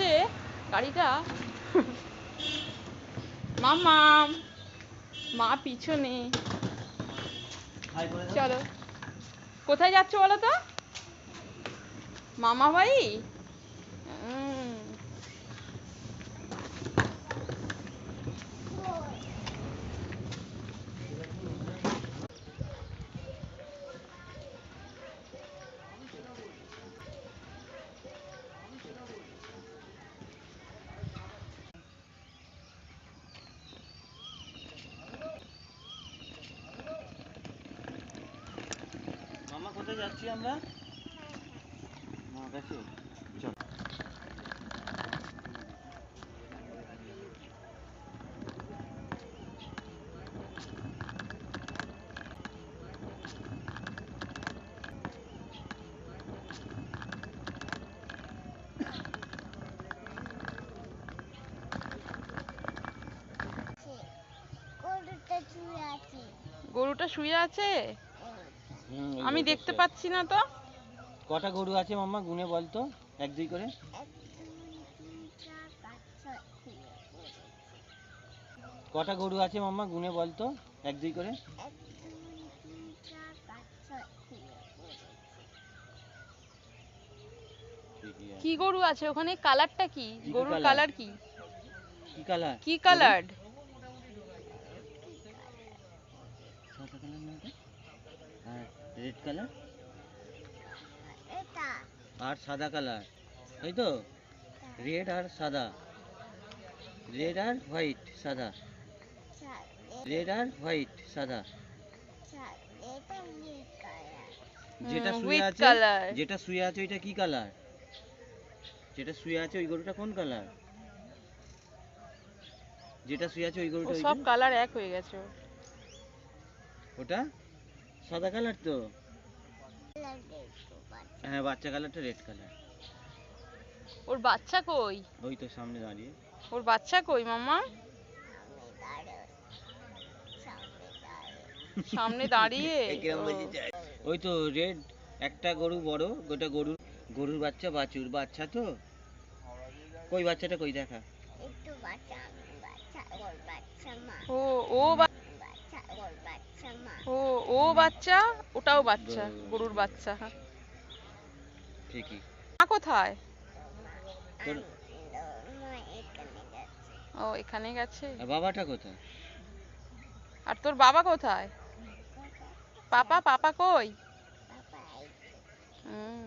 যাচ্ছে গাড়িটা মামা মা পিছনে। চলো। কোথায় যাচ্ছ বলো তো? মামা বাড়ি উম, মামা কোথায় যাচ্ছি আমরা। মা কাছে চল গরুটা শুয়ে আছে গরুটা শুয়ে আছে হুম, এই আমি দেখতে পাচ্ছি না তো। কটা গরু আছে মাম্মা গুনে বলতো এক দুই করে। কটা গরু আছে মাম্মা গুনে বলতো এক দুই করে। কি গরু আছে ওখানে? কালারটা কি? গরুর কালার কি? কি কালার? কি কালার? আর রেড কালার এটা। আর সাদা কালার তাই তো? রেড আর সাদা। রেড আর হোয়াইট সাদা। রেড আর হোয়াইট সাদা। যেটা শুয়ে আছে যেটা শুয়ে আছে ওইটা কি কালার যেটা শুয়ে আছে ওই গরুটা কোন কালার যেটা শুয়ে আছে ওই গরুটা সব কালার এক হয়ে গেছে ওটা? সাদা কালার তো? হ্যাঁ বাচ্চা কালারটা রেড কালার। ওর বাচ্চা কই? ওই তো সামনে দাঁড়িয়ে। ওর বাচ্চা কই মামা? সামনে দাঁড়িয়ে? ওই তো রেড একটা গরু বড় গোটা গরু গরুর বাচ্চা বাছুর বাচ্চা তো? কই বাচ্চাটা কই দেখা? একটু বাচ্চা বাচ্চা ওর বাচ্চা মা। ও ও ও ও বাচ্চা ওটাও বাচ্চা গরুর বাচ্চা। ঠিকই। মা কোথায়? ও এখানে গেছে। বাবাটা কোথায়? আর তোর বাবা কোথায়? পাপা পাপা কই? হুম।